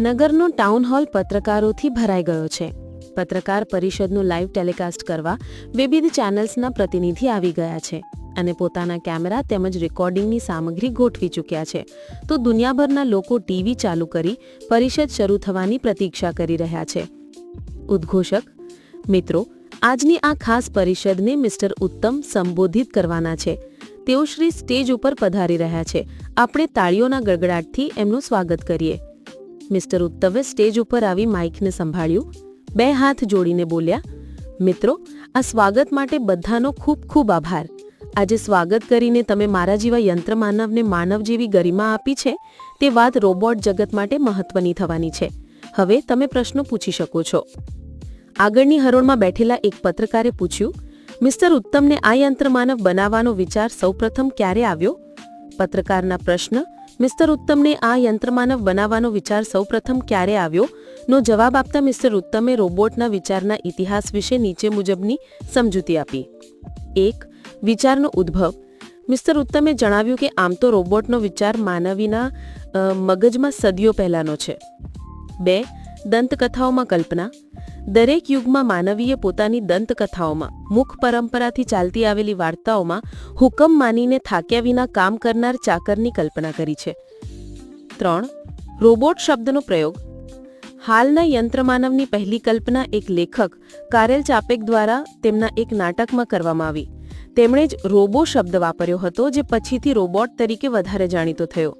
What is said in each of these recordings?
નગરનો town hall પત્રકારોથી ભરાઈ ગયો છે. પત્રકાર પરિષદનું લાઈવ ટેલિકાસ્ટ કરવા વિવિધ ચેનલ્સના પ્રતિનિધિ આવી ગયા છે અને પોતાના કેમેરા તેમજ રેકોર્ડિંગની સામગ્રી ગોઠવી ચૂક્યા છે. તો દુનિયાભરના લોકો ટીવી ચાલુ કરી પરિષદ શરૂ થવાની પ્રતીક્ષા કરી રહ્યા છે. ઉદ્ઘોષક મિત્રો આજની આ ખાસ પરિષદને મિસ્ટર ઉત્તમ સંબોધિત કરવાના છે. તેઓ શ્રી સ્ટેજ ઉપર પધારી રહ્યા છે. આપણે તાળીઓના ગડગડાટથી એમનું સ્વાગત કરીએ. મિસ્ટર ઉત્તમે સ્ટેજ ઉપર આવી માઇકને સંભાળ્યું. બે હાથ જોડીને બોલ્યા, મિત્રો, આ સ્વાગત માટે બધાનો ખૂબ ખૂબ આભાર. આજે સ્વાગત કરીને તમે મારા જેવા યંત્ર માનવને માનવ જેવી ગરિમા આપી છે, તે વાત રોબોટ જગત માટે મહત્વની થવાની છે. હવે તમે પ્રશ્નો પૂછી શકો છો. આગળની હરોળમાં બેઠેલા એક પત્રકારે પૂછ્યું, મિસ્ટર ઉત્તમને આ યંત્ર માનવ બનાવવાનો વિચાર સૌપ્રથમ ક્યારે આવ્યો? પત્રકારના પ્રશ્ન, મિસ્ટર ઉત્તમને આ યંત્રમાનવ બનાવવાનો વિચાર સૌપ્રથમ ક્યારે આવ્યો? નો જવાબ આપતા મિસ્ટર ઉત્તમે રોબોટના વિચારના ઇતિહાસ વિશે નીચે મુજબની સમજૂતી આપી. એક, વિચારનો ઉદ્ભવ. મિસ્ટર ઉત્તમે જણાવ્યું કે આમ તો રોબોટનો વિચાર માનવીના મગજમાં સદીઓ પહેલાનો છે. બે દંતકથાઓમાં કલ્પના. દરેક યુગમાં માનવીએ પોતાની દંતકથાઓમાં, મુખ પરંપરાથી ચાલતી આવેલી વાર્તાઓમાં હુકમ માનીને થાક્યા વિના કામ કરનાર ચાકરની કલ્પના કરી છે. ત્રણ, રોબોટ શબ્દનો પ્રયોગ. હાલના યંત્રમાનવની પહેલી કલ્પના એક લેખક, કારેલ ચાપેક દ્વારા તેમના એક નાટકમાં કરવામાં આવી. તેમણે જ રોબો શબ્દ વાપર્યો હતો, જે પછીથી રોબોટ તરીકે વધારે જાણીતો થયો.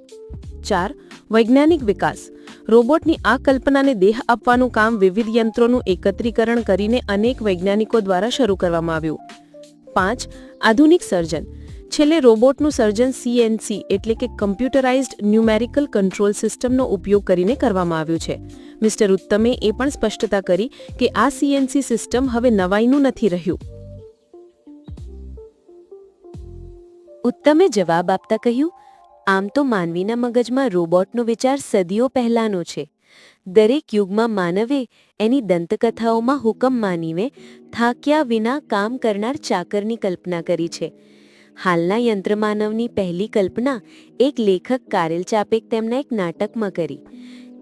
ચાર, વૈજ્ઞાનિક વિકાસ. રોબોટની આ કલ્પનાને દેહ આપવાનું કામ વિવિધ યંત્રોનું એકત્રીકરણ કરીને અનેક વૈજ્ઞાનિકો દ્વારા શરૂ કરવામાં આવ્યું. પાંચ, આધુનિક સર્જન. છેલ્લે રોબોટનું સર્જન સીએનસી એટલે કે કમ્પ્યુટરાઇઝ્ડ ન્યુમેરિકલ કંટ્રોલ સિસ્ટમનો ઉપયોગ કરીને કરવામાં આવ્યું છે. મિસ્ટર ઉત્તમે એ પણ સ્પષ્ટતા કરી કે આ સીએનસી સિસ્ટમ હવે નવાઈનું નથી રહ્યું. ઉત્તમે જવાબ આપતા કહ્યું આમ તો માનવીના મગજમાં રોબોટનો વિચાર સદીઓ પહેલાનો છે. દરેક યુગમાં માનવે એની દંતકથાઓમાં હુકમ માનીને થાક્યા વિના કામ કરનાર ચાકરની કલ્પના કરી છે. હાલના યંત્રમાનવની પહેલી કલ્પના એક લેખક કારેલ ચાપેક તેમના એક નાટકમાં કરી.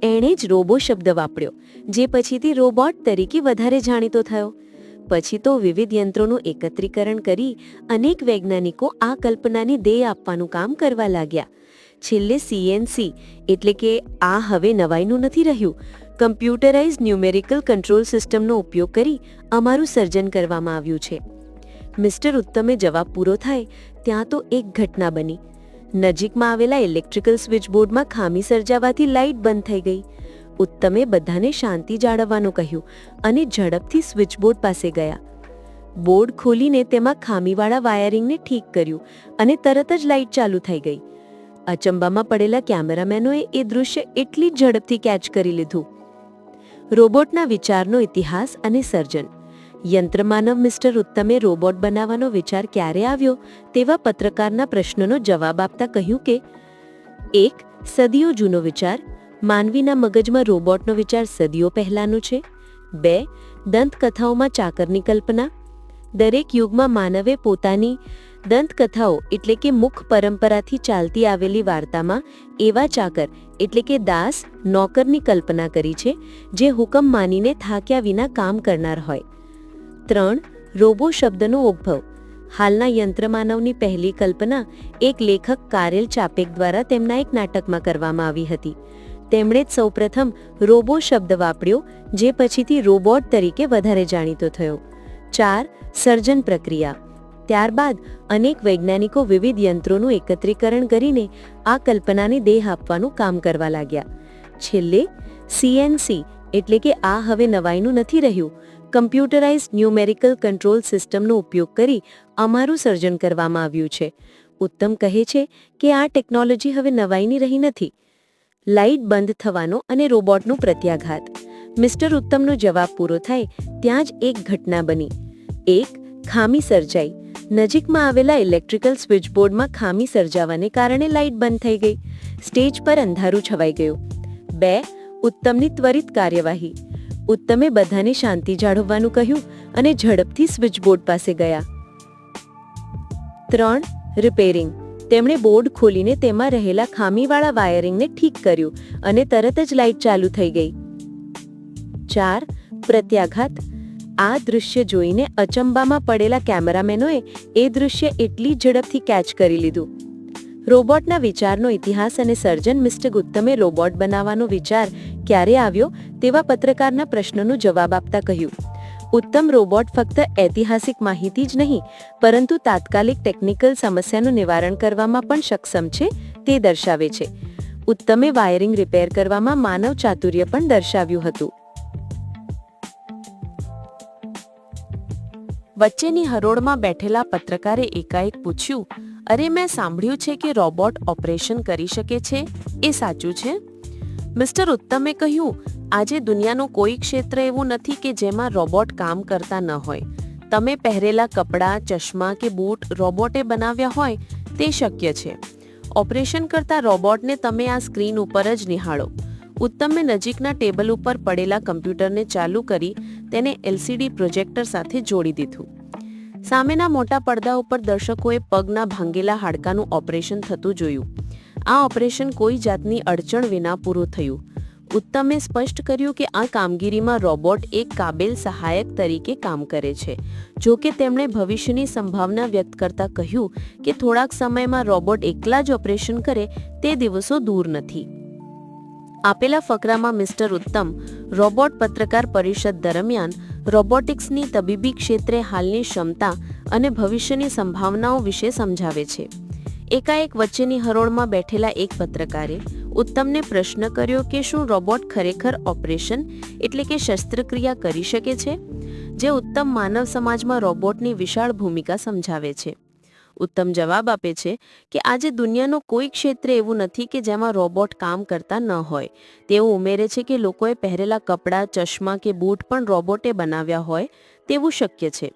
એણે જ રોબો શબ્દ વાપર્યો, જે પછીથી રોબોટ તરીકે વધારે જાણીતો થયો. પછી તો વિવિધ યંત્રોનું એકત્રીકરણ કરી અનેક વૈજ્ઞાનિકો આ કલ્પનાને દેહ આપવાનું કામ કરવા લાગ્યા. છેલ્લે સીએનસી એટલે કે આ હવે નવાઈનું નથી રહ્યું. કમ્પ્યુટરાઇઝ ન્યુમેરિકલ કંટ્રોલ સિસ્ટમનો ઉપયોગ કરી અમારું સર્જન કરવામાં આવ્યું છે. મિસ્ટર ઉત્તમે જવાબ પૂરો થાય ત્યાં તો એક ઘટના બની. નજીકમાં આવેલા ઇલેક્ટ્રિકલ સ્વિચબોર્ડમાં ખામી સર્જાવાથી લાઇટ બંધ થઈ ગઈ. ઉત્તમે બધાને શાંતિ જાળવવાનું કહ્યું અને ઝડપથી સ્વિચબોર્ડ પાસે ગયા. બોર્ડ ખોલીને તેમાં ખામીવાળા વાયરિંગને ઠીક કર્યું અને તરત જ લાઇટ ચાલુ થઈ ગઈ. અચંબામાં પડેલા કેમેરામેનોએ એ દૃશ્ય એટલી જ ઝડપથી કેચ કરી લીધું. રોબોટના વિચારનો ઇતિહાસ અને સર્જન. યંત્રમાનવ મિસ્ટર ઉત્તમે રોબોટ બનાવવાનો વિચાર ક્યારે આવ્યો તેવા પત્રકારના પ્રશ્નનો જવાબ આપતા કહ્યું કે, એક સદીઓ જૂનો વિચાર માનવીના મગજમાં રોબોટનો વિચાર સદીઓ પહેલાનો છે. બે, દંતકથાઓમાં ચાકરની કલ્પના. દરેક યુગમાં માનવે પોતાની દંતકથાઓ એટલે કે મુખ પરંપરાથી ચાલતી આવેલી વાર્તામાં એવા ચાકર એટલે કે દાસ નોકરની કલ્પના કરી છે, જે હુકમ માનીને થાક્યા વિના કામ કરનાર હોય. ત્રણ, રોબો શબ્દનો ઉદ્ભવ. હાલના યંત્રમાનવની પહેલી કલ્પના એક લેખક કારેલ ચાપેક દ્વારા તેમના એક નાટકમાં કરવામાં આવી હતી. તેમણે જ સૌપ્રથમ રોબો શબ્દ વાપર્યો, જે પછીથી રોબોટ તરીકે વધારે જાણીતો થયો. ચાર, સર્જન પ્રક્રિયા. ત્યારબાદ અનેક વૈજ્ઞાનિકો વિવિધ યંત્રોનું એકત્રીકરણ કરીને આ કલ્પનાને દેહ આપવાનું કામ કરવા લાગ્યા. છેલ્લે સીએનસી એટલે કે આ હવે નવાઈનું નથી રહ્યું કમ્પ્યુટરાઇઝ ન્યુમેરિકલ કંટ્રોલ સિસ્ટમનો ઉપયોગ કરી અમારું સર્જન કરવામાં આવ્યું છે. ઉત્તમ કહે છે કે આ ટેકનોલોજી હવે નવાઈની રહી નથી. લાઇટ બંધ થવાનો અને રોબોટનું પ્રત્યાઘાત. મિસ્ટર ઉત્તમનો જવાબ પૂરો થાય ત્યાં જ એક ઘટના બની. એક, ખામી સર્જાઈ. નજીકમાં આવેલા ઇલેક્ટ્રિકલ સ્વિચબોર્ડમાં ખામી સર્જાવાને કારણે લાઇટ બંધ થઈ ગઈ. સ્ટેજ પર અંધારું છવાઈ ગયું. બે, ઉત્તમની ત્વરિત કાર્યવાહી. ઉત્તમે બધાને શાંતિ જાળવવાનું કહ્યું અને ઝડપથી સ્વિચબોર્ડ પાસે ગયા. ત્રણ, રિપેરિંગ. તેમણે બોર્ડ ખોલીને તેમાં રહેલા ખામીવાળા વાયરિંગને ઠીક કર્યું અને તરત જ લાઇટ ચાલુ થઈ ગઈ. ચાર, પ્રત્યાઘાત. આ દૃશ્ય જોઈને અચંબામાં પડેલા કેમેરામેનોએ એ દૃશ્ય એટલી ઝડપથી કેચ કરી લીધું. રોબોટના વિચારનો ઇતિહાસ અને સર્જન મિસ્ટર ગુત્તમે રોબોટ બનાવવાનો વિચાર ક્યારે આવ્યો તેવા પત્રકારના પ્રશ્નનો જવાબ આપતા કહ્યું. ઉત્તમ રોબોટ ફક્ત ઐતિહાસિક માહિતી જ નહીં, પરંતુ તાત્કાલિક ટેકનિકલ સમસ્યાનું નિવારણ કરવામાં પણ સક્ષમ છે, તે દર્શાવે છે. ઉત્તમે વાયરિંગ રિપેર કરવામાં માનવ ચાતુર્ય પણ દર્શાવ્યું હતું. વચ્ચેની હરોળમાં બેઠેલા પત્રકારે એકાએક પૂછ્યું, અરે મેં સાંભળ્યું છે કે રોબોટ ઓપરેશન કરી શકે છે? એ સાચું છે? મિસ્ટર ઉત્તમે કહ્યું, આજે દુનિયાનું કોઈ ક્ષેત્ર એવું નથી કે જેમાં રોબોટ કામ કરતા ન હોય. તમે પહેરેલા કપડાં, ચશ્મા કે બૂટ રોબોટે બનાવ્યા હોય તે શક્ય છે. ઓપરેશન કરતા રોબોટને તમે આ સ્ક્રીન ઉપર જ નિહાળો. ઉત્તમે નજીકના ટેબલ ઉપર પડેલા કમ્પ્યુટરને ચાલુ કરી તેને એલસીડી પ્રોજેક્ટર સાથે જોડી દીધું. સામેના મોટા પડદા ઉપર દર્શકોએ પગના ભાંગેલા હાડકાનું ઓપરેશન થતું જોયું. આ ઓપરેશન કોઈ જાતની અડચણ વિના પૂરું થયું. ઉત્તમે સ્પષ્ટ કર્યું કે આ કામગીરીમાં રોબોટ એક કાબેલ સહાયક તરીકે કામ કરે છે. જો કે તેમણે ભવિષ્યની સંભાવના વ્યક્ત કરતા કહ્યું કે થોડાક સમયમાં રોબોટ એકલા જ ઓપરેશન કરે તે દિવસો દૂર નથી. આપેલા ફકરામાં મિસ્ટર ઉત્તમ, રોબોટ પત્રકાર પરિષદ દરમિયાન રોબોટિક્સની તબીબી ક્ષેત્રે હાલની ક્ષમતા અને ભવિષ્યની સંભાવનાઓ વિશે સમજાવે છે. એકાએક વચ્ચેની હરોળમાં બેઠેલા એક પત્રકારે ઉત્તમને પ્રશ્ન કર્યો કે શું રોબોટ ખરેખર ઓપરેશન એટલે કે શસ્ત્રક્રિયા કરી શકે છે? જે ઉત્તમ માનવ સમાજમાં રોબોટની વિશાળ ભૂમિકા સમજાવે છે. ઉત્તમ જવાબ આપે છે કે આજે દુનિયાનો કોઈ ક્ષેત્ર એવું નથી કે જેમાં રોબોટ કામ કરતા ન હોય. તેઓ ઉમેરે છે કે લોકોએ પહેરેલા કપડાં, ચશ્મા કે બૂટ પણ રોબોટે બનાવ્યા હોય તેવું શક્ય છે.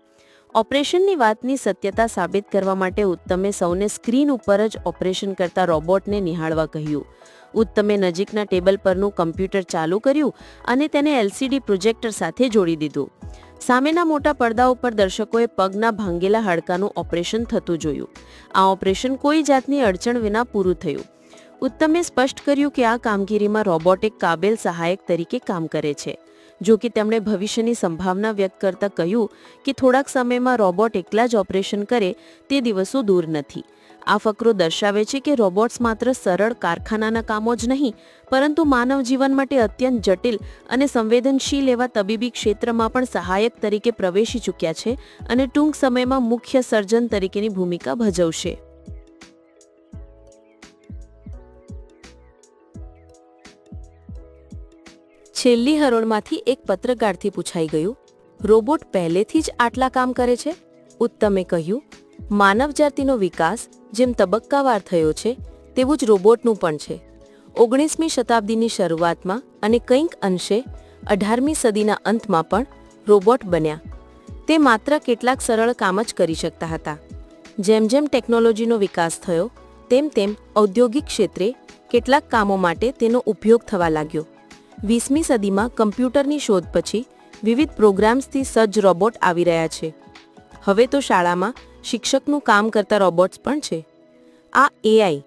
ઓપરેશનની વાતની સત્યતા સાબિત કરવા માટે ઉત્તમે સૌને સ્ક્રીન ઉપર જ ઓપરેશન કરતા રોબોટને નિહાળવા કહ્યું. ઉત્તમે નજીકના ટેબલ પરનું કમ્પ્યુટર ચાલુ કર્યું અને તેને એલસીડી પ્રોજેક્ટર સાથે જોડી દીધું. સામેના મોટા પડદા ઉપર દર્શકોએ પગના ભાંગેલા હાડકાનું ઓપરેશન થતું જોયું. આ ઓપરેશન કોઈ જાતની અડચણ વિના પૂરું થયું. ઉત્તમે સ્પષ્ટ કર્યું કે આ કામગીરીમાં રોબોટિક કાબેલ સહાયક તરીકે કામ કરે છે. જો કે તેમણે ભવિષ્યની સંભાવના વ્યક્ત કરતા કહ્યું કે થોડાક સમયમાં રોબોટ એકલા જ ઓપરેશન કરે તે દિવસો દૂર નથી. આ ફકરો દર્શાવે છે કે રોબોટ્સ માત્ર સરળ કારખાનાના કામો જ નહીં, પરંતુ માનવ જીવન માટે અત્યંત જટિલ અને સંવેદનશીલ એવા તબીબી ક્ષેત્રમાં પણ સહાયક તરીકે પ્રવેશી ચૂક્યા છે અને ટૂંક સમયમાં મુખ્ય સર્જન તરીકેની ભૂમિકા ભજવશે. છેલ્લી હરોળમાંથી એક પત્રકારથી પૂછાઈ ગયું, રોબોટ પહેલેથી જ આટલા કામ કરે છે? ઉત્તમે કહ્યું, માનવ જાતિનો વિકાસ જેમ તબક્કાવાર થયો છે, તેવું જ રોબોટનું પણ છે. ઓગણીસમી શતાબ્દીની શરૂઆતમાં અને કંઈક અંશે અઢારમી સદીના અંતમાં પણ રોબોટ બન્યા. તે માત્ર કેટલાક સરળ કામ જ કરી શકતા હતા. જેમ જેમ ટેકનોલોજીનો વિકાસ થયો, તેમ તેમ ઔદ્યોગિક ક્ષેત્રે કેટલાક કામો માટે તેનો ઉપયોગ થવા લાગ્યો. વીસમી સદીમાં કમ્પ્યુટરની શોધ પછી વિવિધ પ્રોગ્રામ્સથી સજ્જ રોબોટ આવી રહ્યા છે. હવે તો શાળામાં શિક્ષકનું કામ કરતા રોબોટ્સ પણ છે. આ એઆઈ,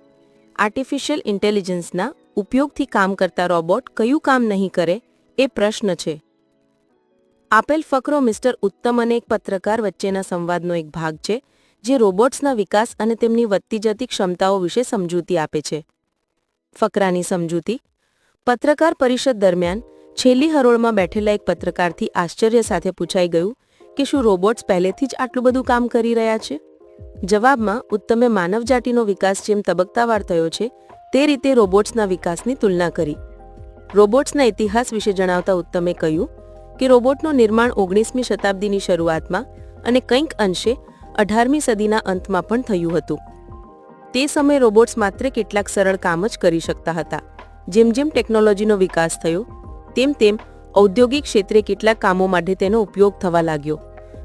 આર્ટિફિશિયલ ઇન્ટેલિજન્સના ઉપયોગથી કામ કરતા રોબોટ કયું કામ નહીં કરે એ પ્રશ્ન છે. આપેલ ફકરો મિસ્ટર ઉત્તમ અને એક પત્રકાર વચ્ચેના સંવાદનો એક ભાગ છે, જે રોબોટ્સના વિકાસ અને તેમની વધતી જતી ક્ષમતાઓ વિશે સમજૂતી આપે છે. ફકરાની સમજૂતી પત્રકાર પરિષદ દરમિયાન છેલ્લી હરોળમાં બેઠેલા એક પત્રકારથી આશ્ચર્ય સાથે પૂછાઈ ગયું કે શું રોબોટ્સ પહેલેથી જ આટલું બધું કામ કરી રહ્યા છે? જવાબમાં, ઉત્તમે માનવજાતિનો વિકાસ જેમ તબક્કાવાર થયો છે, તે રીતે રોબોટ્સના વિકાસની તુલના કરી. રોબોટ્સના ઇતિહાસ વિશે જણાવતા ઉત્તમે કહ્યું કે રોબોટનું નિર્માણ ઓગણીસમી શતાબ્દીની શરૂઆતમાં અને કંઈક અંશે અઢારમી સદીના અંતમાં પણ થયું હતું. તે સમયે રોબોટ્સ માત્ર કેટલાક સરળ કામ જ કરી શકતા હતા. જેમ જેમ ટેકનોલોજીનો વિકાસ થયો, તેમ તેમ ઔદ્યોગિક ક્ષેત્રે કેટલાક કામો માટે તેનો ઉપયોગ થવા લાગ્યો.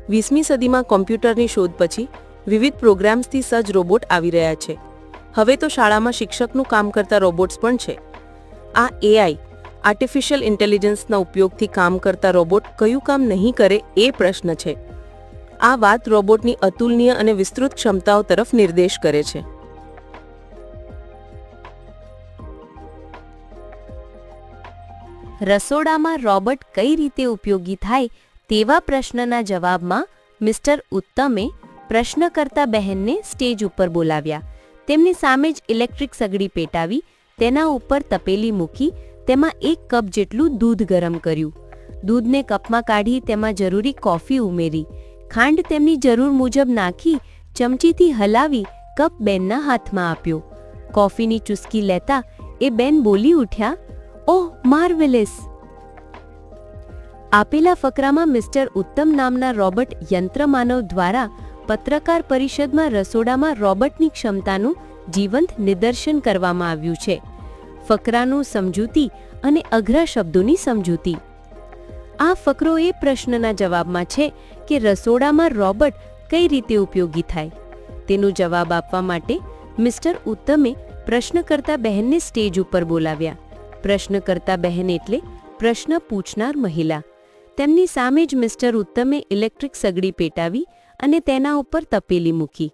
વીસમી સદીમાં કોમ્પ્યુટરની શોધ પછી વિવિધ પ્રોગ્રામ્સથી સજ્જ રોબોટ આવી રહ્યા છે. હવે તો શાળામાં શિક્ષકનું કામ કરતા રોબોટ્સ પણ છે. આ એઆઈ, આર્ટિફિશિયલ ઇન્ટેલિજન્સના ઉપયોગથી કામ કરતા રોબોટ કયું કામ નહીં કરે એ પ્રશ્ન છે. આ વાત રોબોટની અતુલનીય અને વિસ્તૃત ક્ષમતાઓ તરફ નિર્દેશ કરે છે. રસોડામાં રોબોટ કઈ રીતે ઉપયોગી થાય તેવા પ્રશ્નના જવાબમાં મિસ્ટર ઉત્તમે પ્રશ્ન કરતા બહેનને સ્ટેજ ઉપર બોલાવ્યા. તેમની સામે જ ઇલેક્ટ્રિક સગડી પેટાવી, તેના ઉપર તપેલી મૂકી, તેમાં એક કપ જેટલું દૂધ ગરમ કર્યું. દૂધને કપમાં કાઢી તેમાં જરૂરી કોફી ઉમેરી. ખાંડ તેમની જરૂર મુજબ નાખી, ચમચીથી હલાવી કપ બેનના હાથમાં આપ્યો. કોફીની ચુસ્કી લેતા એ બેન બોલી ઉઠ્યા ઓહ, માર્વેલેસ. આપેલા ફકરામાં મિસ્ટર ઉત્તમ નામના રોબર્ટ યંત્રમાનવ દ્વારા પત્રકાર પરિષદમાં રસોડામાં રોબર્ટની ક્ષમતાનું જીવંત નિદર્શન કરવામાં આવ્યું છે. ફકરાનું સમજૂતી અને અઘરા શબ્દોની સમજૂતી. આ ફકરો એ પ્રશ્નના જવાબમાં છે કે રસોડામાં રોબર્ટ કઈ રીતે ઉપયોગી થાય. તેનો જવાબ આપવા માટે મિસ્ટર ઉત્તમે પ્રશ્ન કરતા બહેનને સ્ટેજ ઉપર બોલાવ્યા. પ્રશ્ન કરતા બહેન એટલે પ્રશ્ન પૂછનાર મહિલા. તેમની સામે જ મિસ્ટર ઉત્તમે ઇલેક્ટ્રિક સગડી પેટાવી અને તેના ઉપર તપેલી મૂકી.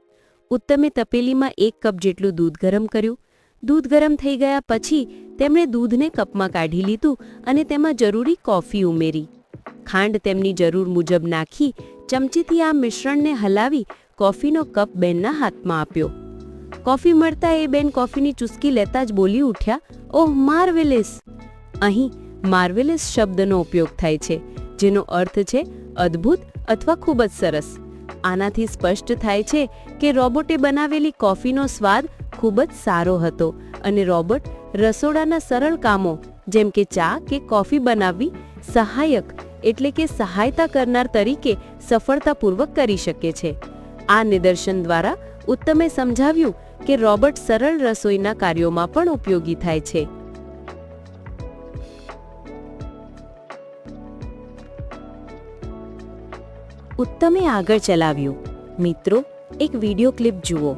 ઉત્તમે તપેલીમાં એક કપ જેટલું દૂધ ગરમ કર્યું. દૂધ ગરમ થઈ ગયા પછી તેમણે દૂધને કપમાં કાઢી લીધું અને તેમાં જરૂરી કોફી ઉમેરી. ખાંડ તેમની જરૂર મુજબ નાખી ચમચીથી આ મિશ્રણને હલાવી કોફીનો કપ બેનના હાથમાં આપ્યો. કોફી મળતા એ બેન કોફીની ચુસ્કી લેતા જ બોલી ઉઠ્યા, ઓહ, માર્વેલિસ. અહીં માર્વેલેસ શબ્દનો ઉપયોગ થાય છે, જેનો અર્થ છે અદ્ભુત અથવા ખૂબ જ સરસ. આનાથી સ્પષ્ટ થાય છે કે રોબોટે બનાવેલી કોફીનો સ્વાદ ખૂબ જ સારો હતો અને રોબોટ રસોડાના સરળ કામો, જેમ કે ચા કે કોફી બનાવવી, સહાયક એટલે કે સહાયતા કરનાર તરીકે સફળતાપૂર્વક કરી શકે છે. આ નિદર્શન દ્વારા ઉત્તમે સમજાવ્યું કે રોબોટ સરળ રસોઈના કાર્યોમાં પણ ઉપયોગી થાય છે. ઉત્તમે આગળ ચલાવ્યું, મિત્રો, એક વિડિયો ક્લિપ જુઓ.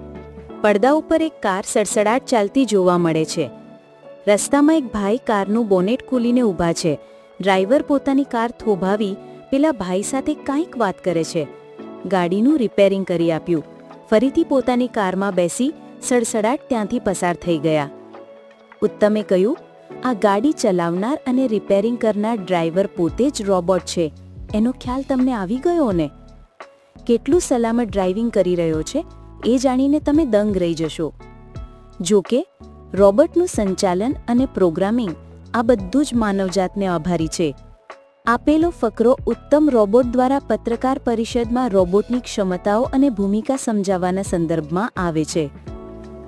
પડદા ઉપર એક કાર સડસડાટ ચાલતી જોવા મળે છે. રસ્તામાં એક ભાઈ કારનું બોનેટ ખોલીને ઊભા છે. ડ્રાઈવર પોતાની કાર થોભાવી પેલા ભાઈ સાથે કાંઈક વાત કરે છે. ગાડીનું રિપેરિંગ કરી આપ્યું. ફરીથી પોતાની કારમાં બેસી સડસડાટ ત્યાંથી પસાર થઈ ગયા. ઉત્તમે કહ્યું, આ ગાડી ચલાવનાર અને રિપેરિંગ કરનાર ડ્રાઈવર પોતે જ રોબોટ છે. એનો ખ્યાલ તમને આવી ગયો ને? કેટલું સલામત ડ્રાઇવિંગ કરી રહ્યો છે, એ જાણીને તમે દંગ રહી જશો. જો કે રોબોટનું સંચાલન અને પ્રોગ્રામિંગ આ બધું જ માનવજાતને આભારી છે. આપેલો ફકરો ઉત્તમ રોબોટ દ્વારા પત્રકાર પરિષદમાં રોબોટની ક્ષમતાઓ અને ભૂમિકા સમજાવવાના સંદર્ભમાં આવે છે.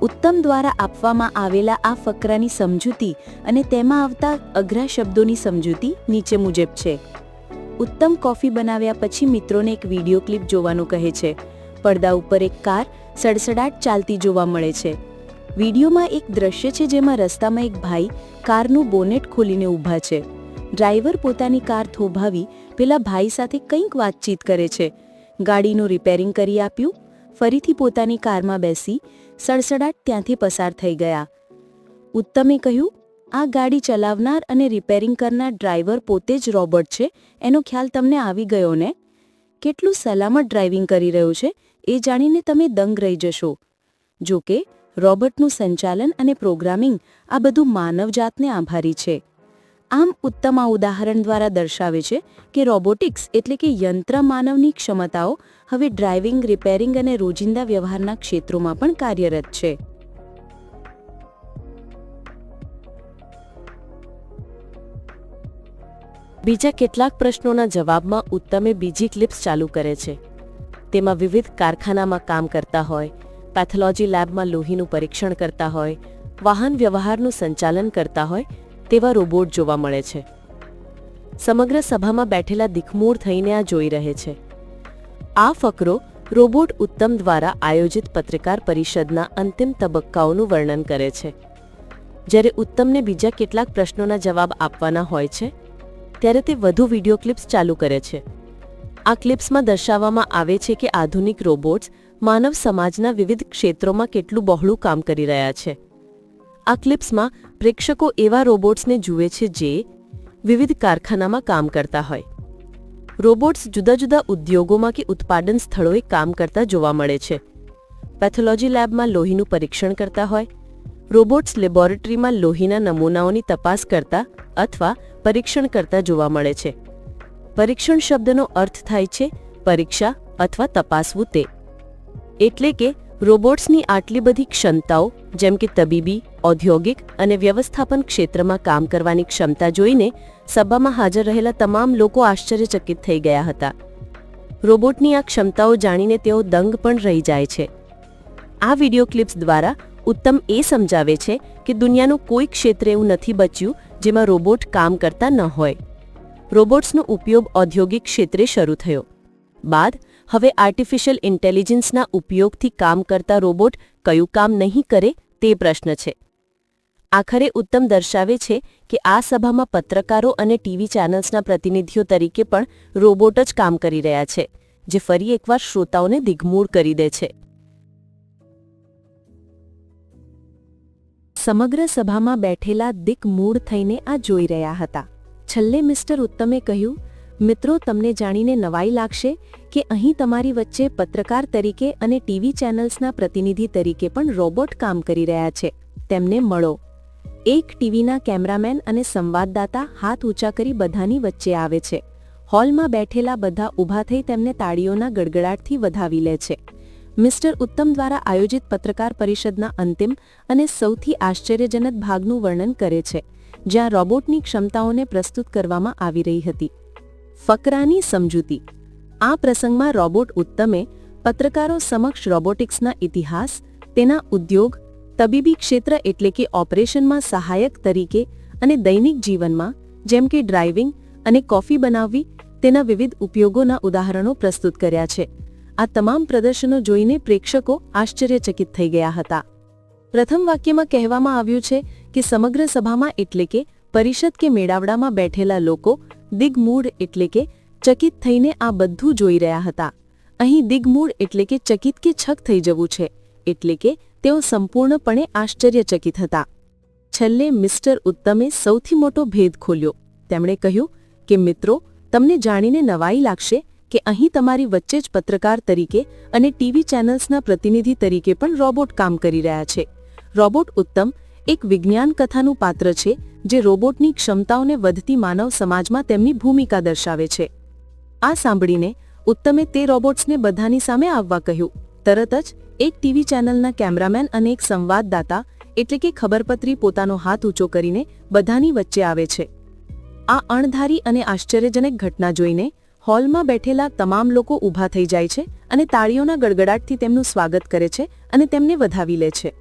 ઉત્તમ દ્વારા આપવામાં આવેલા આ ફકરાની સમજૂતી અને તેમાં આવતા અઘરા શબ્દોની સમજૂતી નીચે મુજબ છે. ઉત્તમ કોફી બનાવ્યા પછી મિત્રોને એક વીડિયો ક્લિપ જોવાનું કહે છે. પડદા ઉપર એક કાર સડસડાટ ચાલતી જોવા મળે છે. વિડીયોમાં એક દ્રશ્ય છે જેમાં રસ્તામાં એક ભાઈ કારનું બોનેટ ખોલીને ઊભા છે. ડ્રાઈવર પોતાની કાર થોભાવી પેલા ભાઈ સાથે કંઈક વાતચીત કરે છે. ગાડીનું રિપેરિંગ કરી આપ્યું, ફરીથી પોતાની કારમાં બેસી સડસડાટ ત્યાંથી પસાર થઈ ગયા. ઉત્તમે કહ્યું, આ ગાડી ચલાવનાર અને રિપેરિંગ કરનાર ડ્રાઈવર પોતે જ રોબર્ટ છે, એનો ખ્યાલ તમને આવી ગયો ને? કેટલું સલામત ડ્રાઇવિંગ કરી રહ્યું છે, એ જાણીને તમે દંગ રહી જશો. જો કે રોબોટનું સંચાલન અને પ્રોગ્રામિંગ આ બધું માનવજાતને આભારી છે. આમ ઉત્તમ આ ઉદાહરણ દ્વારા દર્શાવે છે કે રોબોટિક્સ એટલે કે યંત્ર માનવની ક્ષમતાઓ હવે ડ્રાઇવિંગ, રિપેરિંગ અને રોજિંદા વ્યવહારના ક્ષેત્રોમાં પણ કાર્યરત છે. બીજા કેટલાક પ્રશ્નોના જવાબમાં ઉત્તમે બીજી ક્લિપ્સ ચાલુ કરે છે. તેમાં વિવિધ કારખાનામાં કામ કરતા હોય, પેથોલોજી લેબમાં લોહીનું પરીક્ષણ કરતા હોય, વાહન વ્યવહારનું સંચાલન કરતા હોય તેવા રોબોટ જોવા મળે છે. સમગ્ર સભામાં બેઠેલા દિખમૂળ થઈને આ જોઈ રહે છે. આ ફકરો રોબોટ ઉત્તમ દ્વારા આયોજિત પત્રકાર પરિષદના અંતિમ તબક્કાઓનું વર્ણન કરે છે. જ્યારે ઉત્તમને બીજા કેટલાક પ્રશ્નોના જવાબ આપવાના હોય છે, ત્યારે તે વધુ વીડિયો ક્લિપ્સ ચાલુ કરે છે. આ ક્લિપ્સમાં દર્શાવવામાં આવે છે કે આધુનિક રોબોટ્સ માનવ સમાજના વિવિધ ક્ષેત્રોમાં કેટલું બહોળું કામ કરી રહ્યા છે. આ ક્લિપ્સમાં પ્રેક્ષકો એવા રોબોટ્સને જુએ છે જે વિવિધ કારખાનામાં કામ કરતા હોય. રોબોટ્સ જુદા જુદા ઉદ્યોગોમાં કે ઉત્પાદન સ્થળોએ કામ કરતા જોવા મળે છે. પેથોલોજી લેબમાં લોહીનું પરીક્ષણ કરતા હોય, રોબોટ્સ લેબોરેટરીમાં લોહીના નમૂનાઓની તપાસ કરતા અથવા પરીક્ષણ કરતા જોવા મળે છે. પરીક્ષણ શબ્દનો અર્થ થાય છે પરીક્ષા અથવા તપાસવું તે. એટલે કે રોબોટ્સની આટલી બધી ક્ષમતાઓ જેમ કે તબીબી, ઔદ્યોગિક અને વ્યવસ્થાપન ક્ષેત્રમાં કામ કરવાની ક્ષમતા જોઈને સભામાં હાજર રહેલા તમામ લોકો આશ્ચર્યચકિત થઈ ગયા હતા. રોબોટની આ ક્ષમતાઓ જાણીને તેઓ દંગ પણ રહી જાય છે. આ વિડિયો ક્લિપ્સ દ્વારા ઉત્તમ એ સમજાવે છે કે દુનિયાનું કોઈ ક્ષેત્ર એવું નથી બચ્યું જેમાં રોબોટ કામ કરતા ન હોય. રોબોટ્સનો ઉપયોગ ઔદ્યોગિક ક્ષેત્રે શરૂ થયો. બાદ હવે આર્ટિફિશિયલ ઇન્ટેલિજન્સના ઉપયોગથી કામ કરતા રોબોટ કયું કામ નહીં કરે તે પ્રશ્ન છે. આખરે ઉત્તમ દર્શાવે છે કે આ સભામાં પત્રકારો અને ટીવી ચેનલ્સના પ્રતિનિધિઓ તરીકે પણ રોબોટ જ કામ કરી રહ્યા છે, જે ફરી એકવાર શ્રોતાઓને દિગ્મૂળ કરી દે છે. સમગ્ર સભામાં બેઠેલા દિક મૂળ થઈને આ જોઈ રહ્યા હતા. છેલ્લે મિસ્ટર ઉત્તમે કહ્યું મિત્રો, તમને જાણીને નવાઈ લાગશે કે અહીં તમારી વચ્ચે પત્રકાર તરીકે અને ટીવી ચેનલ્સના પ્રતિનિધિ તરીકે પણ રોબોટ કામ કરી રહ્યા છે. તેમને મળો. એક ટીવીના કેમેરામેન અને સંવાદદાતા હાથ ઊંચા કરી બધાની વચ્ચે આવે છે. હોલમાં બેઠેલા બધા ઊભા થઈ તેમને તાળીઓના ગડગડાટથી વધાવી લે છે. મિસ્ટર ઉત્તમ દ્વારા આયોજિત પત્રકાર પરિષદના અંતિમ અને સૌથી આશ્ચર્યજનક ભાગનું વર્ણન કરે છે, જ્યાં રોબોટની ક્ષમતાઓને પ્રસ્તુત કરવામાં આવી રહી હતી. ફકરાની સમજૂતી. આ પ્રસંગમાં રોબોટ ઉત્તમે પત્રકારો સમક્ષ રોબોટિક્સના ઇતિહાસ, તેના ઉદ્યોગ, તબીબી ક્ષેત્ર એટલે કે ઓપરેશનમાં સહાયક તરીકે અને દૈનિક જીવનમાં, જેમ કે ડ્રાઇવિંગ અને કોફી બનાવવી, તેના વિવિધ ઉપયોગોના ઉદાહરણો પ્રસ્તુત કર્યા છે. આ તમામ પ્રદર્શનો જોઈને પ્રેક્ષકો આશ્ચર્યચકિત થઈ ગયા હતા. પ્રથમ વાક્યમાં કહેવામાં આવ્યું છે કે સમગ્ર સભામાં એટલે કે પરિષદ કે મેળાવડામાં બેઠેલા લોકો દિગ્મૂળ એટલે કે ચકિત થઈને આ બધું જોઈ રહ્યા હતા. અહીં દિગ્મૂળ એટલે કે ચકિત કે છક થઈ જવું છે, એટલે કે તેઓ સંપૂર્ણપણે આશ્ચર્યચકિત હતા. છેલ્લે મિસ્ટર ઉત્તમે સૌથી મોટો ભેદ ખોલ્યો. તેમણે કહ્યું કે, મિત્રો, તમને જાણીને નવાઈ લાગશે કે અહીં તમારી વચ્ચે જ પત્રકાર તરીકે અને ટીવી ચેનલ્સના પ્રતિનિધિ તરીકે પણ રોબોટ કામ કરી રહ્યા છે. રોબોટ ઉત્તમ એક વિજ્ઞાન કથાનું પાત્ર છે, જે રોબોટની ક્ષમતાઓને વધતી માનવ સમાજમાં તેમની ભૂમિકા દર્શાવે છે. આ સાંભળીને ઉત્તમે તે રોબોટ્સને બધાની સામે આવવા કહ્યું. તરત જ એક ટીવી ચેનલના કેમેરામેન અને એક સંવાદદાતા, એટલે કે ખબરપત્રી પોતાનો હાથ ઊંચો કરીને બધાની વચ્ચે આવે છે. આ અણધારી અને આશ્ચર્યજનક ઘટના જોઈને હોલમાં બેઠેલા તમામ લોકો ઊભા થઈ જાય છે અને તાળીઓના ગડગડાટથી તેમનું સ્વાગત કરે છે અને તેમને વધાવી લે છે.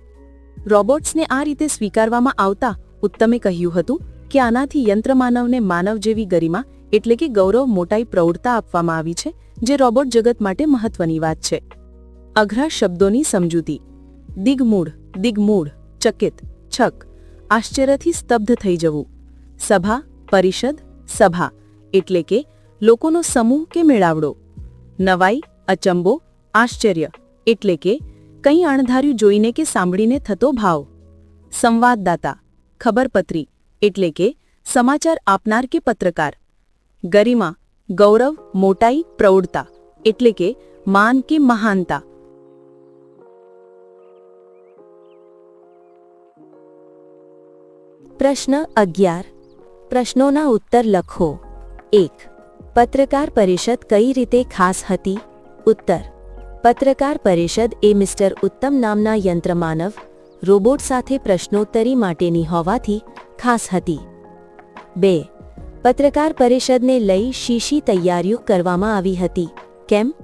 રોબોટ્સને આ રીતે સ્વીકારવામાં આવતા ઉત્તમે કહ્યું હતું કે આનાથી યંત્રમાનવને માનવ જેવી ગરિમા એટલે કે ગૌરવ મોટાઈ પ્રૌઢતા આપવામાં આવી છે, જે રોબોટ જગત માટે મહત્વની વાત છે. અઘરા શબ્દોની સમજૂતી. દિગ્મૂળ દિગ્મૂળ ચકિત, છક. આશ્ચર્યથી સ્તબ્ધ થઈ જવું. સભા, પરિષદ, સભા એટલે કે લોકોનો સમૂહ કે મેળાવડો. નવાઈ, અચંબો, આશ્ચર્ય એટલે કે કંઈ અણધાર્યું જોઈને કે સાંભળીને થતો ભાવ સંવાદદાતા ખબરપત્રી એટલે કે સમાચાર આપનાર કે પત્રકાર ગરિમા ગૌરવ મોટાઈ પ્રૌઢતા એટલે કે માન કે મહાનતા પ્રશ્ન અગિયાર પ્રશ્નોના ઉત્તર લખો એક પત્રકાર પરિષદ કઈ રીતે ખાસ હતી ઉત્તર પત્રકાર પરિષદ એ મિસ્ટર ઉત્તમ નામના યંત્રમાનવ, રોબોટ સાથે પ્રશ્નોત્તરી માટેની હોવાથી ખાસ હતી. બે, પત્રકાર પરિષદને લઈ શીશી તૈયારીઓ કરવામાં આવી હતી. કેમ?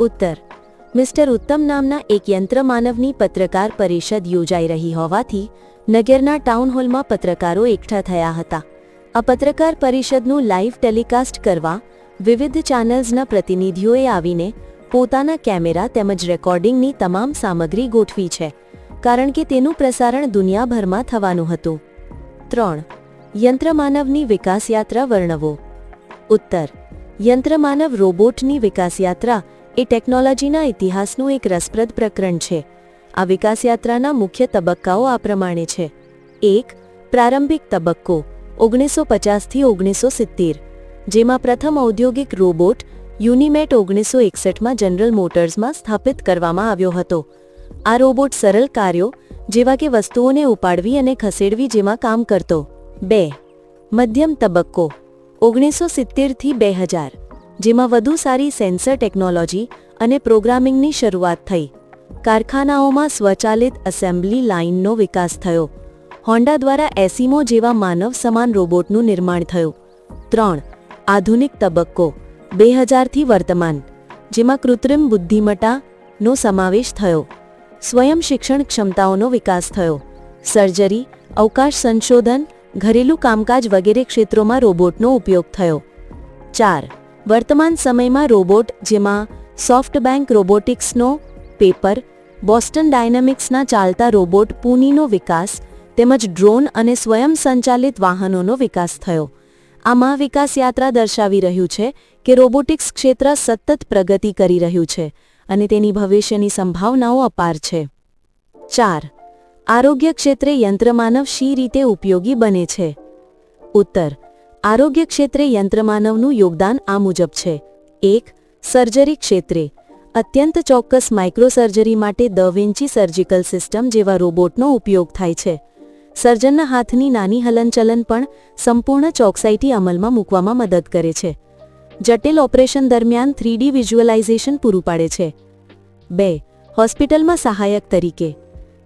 ઉત્તર, મિસ્ટર ઉત્તમ નામના એક યંત્રમાનવની પત્રકાર પરિષદ યોજાઈ રહી હોવાથી નગરના ટાઉન હોલમાં પત્રકારો એકઠા થયા હતા. આ પત્રકાર પરિષદનું લાઈવ ટેલિકાસ્ટ કરવા વિવિધ ચેનલ્સના પ્રતિનિધિઓએ આવીને પોતાના કેમેરા તેમજ રેકોર્ડિંગની તમામ સામગ્રી ગોઠવી છે, કારણ કે તેનું પ્રસારણ દુનિયાભરમાં થવાનું હતું. ત્રણ, યંત્રમાનવની વિકાસયાત્રા વર્ણવો. ઉત્તર, યંત્રમાનવ રોબોટની વિકાસયાત્રા એ ટેકનોલોજીના ઇતિહાસનું એક રસપ્રદ પ્રકરણ છે. આ વિકાસયાત્રાના મુખ્ય તબક્કાઓ આ પ્રમાણે છે. એક, પ્રારંભિક તબક્કો, ઓગણીસો પચાસથી ઓગણીસો સિત્તેર, જેમાં પ્રથમ ઔદ્યોગિક રોબોટ યુનિમેટ ઓગણીસો એકસઠમાં જનરલ મોટર્સમાં સ્થાપિત કરવામાં આવ્યો હતો. આ રોબોટ સરળ કાર્યો, જેવા કે વસ્તુઓને ઉપાડવી અને ખસેડવી જેમાં કામ કરતો. બે. મધ્યમ તબક્કો, ઓગણીસો સિત્તેરથી બે હજાર, જેમાં વધુ સારી સેન્સર ટેકનોલોજી અને પ્રોગ્રામિંગની શરૂઆત થઈ. કારખાનાઓમાં સ્વચાલિત એસેમ્બલી લાઇનનો વિકાસ થયો. હોન્ડા દ્વારા એસીમો જેવા માનવ સમાન રોબોટનું નિર્માણ થયું. ત્રણ. આધુનિક તબક્કો બે હજારથી વર્તમાન, જેમાં કૃત્રિમ બુદ્ધિમટાનો સમાવેશ થયો. સ્વયં શિક્ષણ ક્ષમતાઓનો વિકાસ થયો. સર્જરી, અવકાશ સંશોધન, ઘરેલું કામકાજ વગેરે ક્ષેત્રોમાં રોબોટનો ઉપયોગ થયો. ચાર, વર્તમાન સમયમાં રોબોટ, જેમાં સોફ્ટબેન્ક રોબોટિક્સનો પેપર, બોસ્ટન ડાયનેમિક્સના ચાલતા રોબોટ, પૂનીનો વિકાસ, તેમજ ડ્રોન અને સ્વયં સંચાલિત વાહનોનો વિકાસ થયો. આમાં વિકાસ યાત્રા દર્શાવી રહ્યું છે કે રોબોટિક્સ ક્ષેત્ર સતત પ્રગતિ કરી રહ્યું છે અને તેની ભવિષ્યની સંભાવનાઓ અપાર છે. ચાર. આરોગ્ય ક્ષેત્રે યંત્રમાનવ શી રીતે ઉપયોગી બને છે? ઉત્તર. આરોગ્ય ક્ષેત્રે યંત્રમાનવનું યોગદાન આ મુજબ છે. એક. સર્જરી ક્ષેત્રે. અત્યંત ચોક્કસ માઇક્રોસર્જરી માટે દ વિન્ચી સર્જિકલ સિસ્ટમ જેવા રોબોટનો ઉપયોગ થાય છે. સર્જનના હાથની નાની હલનચલન પણ સંપૂર્ણ ચોકસાઈથી અમલમાં મૂકવામાં મદદ કરે છે. જટિલ ઓપરેશન દરમિયાન થ્રીડી વિઝ્યુઅલાઇઝેશન પૂરું પાડે છે. બે, હોસ્પિટલમાં સહાયક તરીકે.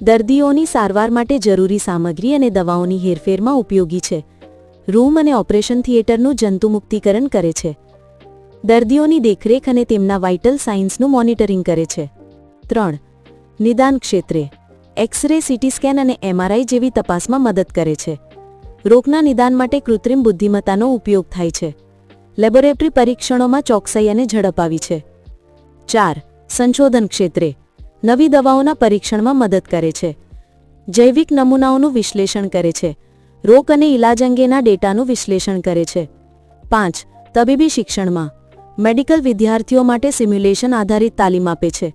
દર્દીઓની સારવાર માટે જરૂરી સામગ્રી અને દવાઓની હેરફેરમાં ઉપયોગી છે. રૂમ અને ઓપરેશન થિયેટરનું જંતુમુક્તિકરણ કરે છે. દર્દીઓની દેખરેખ અને તેમના વાઇટલ સાઇન્સનું મોનિટરિંગ કરે છે. ત્રણ, નિદાન ક્ષેત્રે. એક્સરે, સિટી સ્કેન અને એમઆરઆઈ જેવી તપાસમાં મદદ કરે છે. રોગના નિદાન માટે કૃત્રિમ બુદ્ધિમત્તાનો ઉપયોગ થાય છે. લેબોરેટરી પરીક્ષણોમાં ચોકસાઈ અને ઝડપ આવી છે. ચાર, સંશોધન ક્ષેત્રે નવી દવાઓના પરીક્ષણમાં મદદ કરે છે. જૈવિક નમૂનાઓનું વિશ્લેષણ કરે છે. રોગ અને ઇલાજ અંગેના ડેટાનું વિશ્લેષણ કરે છે. પાંચ, તબીબી શિક્ષણમાં મેડિકલ વિદ્યાર્થીઓ માટે સિમ્યુલેશન આધારિત તાલીમ આપે છે.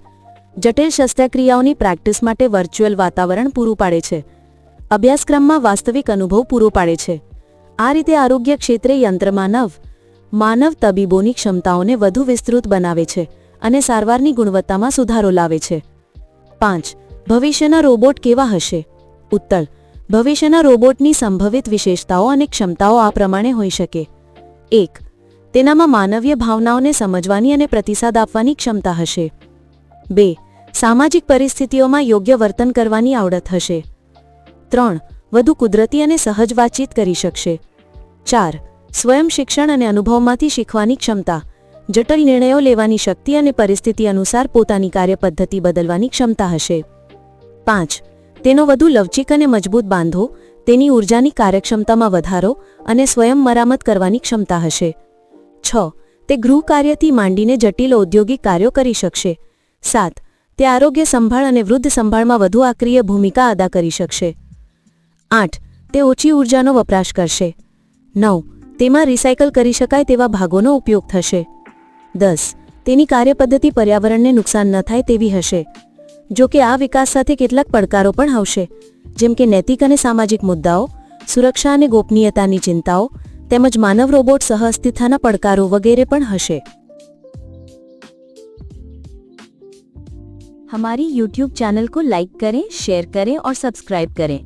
જટિલ શસ્ત્રક્રિયાઓની પ્રેક્ટિસ માટે વર્ચ્યુઅલ વાતાવરણ પૂરું પાડે છે. અભ્યાસક્રમમાં વાસ્તવિક અનુભવ પૂરો પાડે છે. આ રીતે આરોગ્ય ક્ષેત્રે યંત્રમાનવ માનવ તબીબોની ક્ષમતાઓને વધુ વિસ્તૃત બનાવે છે અને સારવારની ગુણવત્તામાં સુધારો લાવે છે. પાંચ, ભવિષ્યના રોબોટ કેવા હશે? ઉત્તર, ભવિષ્યના રોબોટની સંભવિત વિશેષતાઓ અને ક્ષમતાઓ આ પ્રમાણે હોઈ શકે. એક, તેનામાં માનવીય ભાવનાઓને સમજવાની અને પ્રતિસાદ આપવાની ક્ષમતા હશે. બે, સામાજિક પરિસ્થિતિઓમાં યોગ્ય વર્તન કરવાની આવડત હશે. ત્રણ, વધુ કુદરતી અને સહજ વાતચીત કરી શકશે. ચાર સ્વયં શિક્ષણ અને અનુભવમાંથી શીખવાની ક્ષમતા, જટિલ નિર્ણયો લેવાની શક્તિ અને પરિસ્થિતિ અનુસાર પોતાની કાર્યપદ્ધતિ બદલવાની ક્ષમતા હશે. પાંચ, તેનો વધુ લવચીક અને મજબૂત બાંધો, તેની ઊર્જાની કાર્યક્ષમતામાં વધારો અને સ્વયં મરામત કરવાની ક્ષમતા હશે. છ, તે ગૃહ કાર્યથી માંડીને જટિલ ઔદ્યોગિક કાર્યો કરી શકશે. સાત, તે આરોગ્ય સંભાળ અને વૃદ્ધ સંભાળમાં વધુ આક્રિય ભૂમિકા અદા કરી શકશે. આઠ, તે ઓછી ઊર્જાનો વપરાશ કરશે. નવ તેમાં રિસાયકલ કરી શકાય તેવા ભાગોનો ઉપયોગ થશે દસ તેની કાર્યપદ્ધતિ પર્યાવરણને નુકસાન ન થાય તેવી હશે જો કે આ વિકાસ સાથે કેટલાક પડકારો પણ આવશે જેમ કે નૈતિક અને સામાજિક મુદ્દાઓ સુરક્ષા અને ગોપનીયતાની ચિંતાઓ તેમજ માનવ રોબોટ સહઅસ્તિત્વના પડકારો વગેરે પણ હશે हमारी यूट्यूब चैनल को लाइक करें शेयर करें और सब्सक्राइब करें